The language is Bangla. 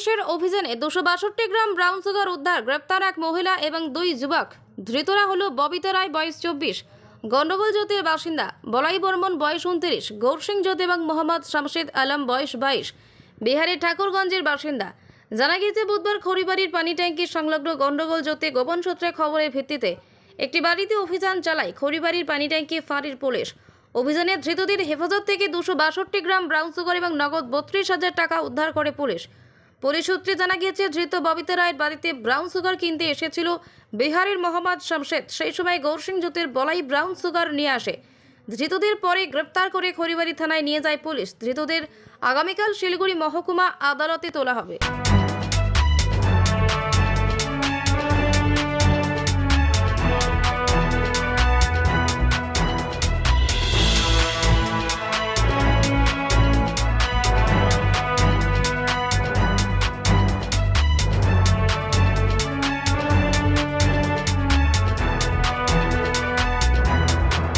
পুলিশের অভিযানে দুশো বাষট্টি গ্রাম ব্রাউন সুগার উদ্ধার, গ্রেপ্তার এক মহিলা এবং দুই যুবক। ধৃতরা হল ববিতা রায়, বয়স চব্বিশ। গণ্ডগোল জ্যোতির বাসিন্দা, বলাই বর্মন, বয়স উনত্রিশ। গৌরসিং জ্যোতি এবং মোহাম্মদ শামশেদ আলম, বয়স বাইশ। বিহারের ঠাকুরগঞ্জের বাসিন্দা। জানা গিয়েছে, বুধবার খড়িবাড়ির পানি ট্যাঙ্কির সংলগ্ন গন্ডগোল জ্যোতি গোপন সূত্রে খবরের ভিত্তিতে একটি বাড়িতে অভিযান চালায় খড়িবাড়ির পানি ট্যাঙ্কি ফাঁড়ির পুলিশ। অভিযানে ধৃতদের হেফাজত থেকে দুশো বাষট্টি গ্রাম ব্রাউন সুগার এবং নগদ বত্রিশ হাজার টাকা উদ্ধার করে পুলিশ। পুলিশ সূত্রে জানা গিয়েছে, ধৃত ববিতা রায়ের বাড়িতে ব্রাউন সুগার কিনতে এসেছিল বিহারের মোহাম্মদ শামশেদ। সেই সময় গৌরসিং বলাই ব্রাউন সুগার নিয়ে আসে। ধৃতদের পরে গ্রেপ্তার করে খরিবাড়ি থানায় নিয়ে যায় পুলিশ। ধৃতদের আগামীকাল শিলিগুড়ি মহকুমা আদালতে তোলা হবে।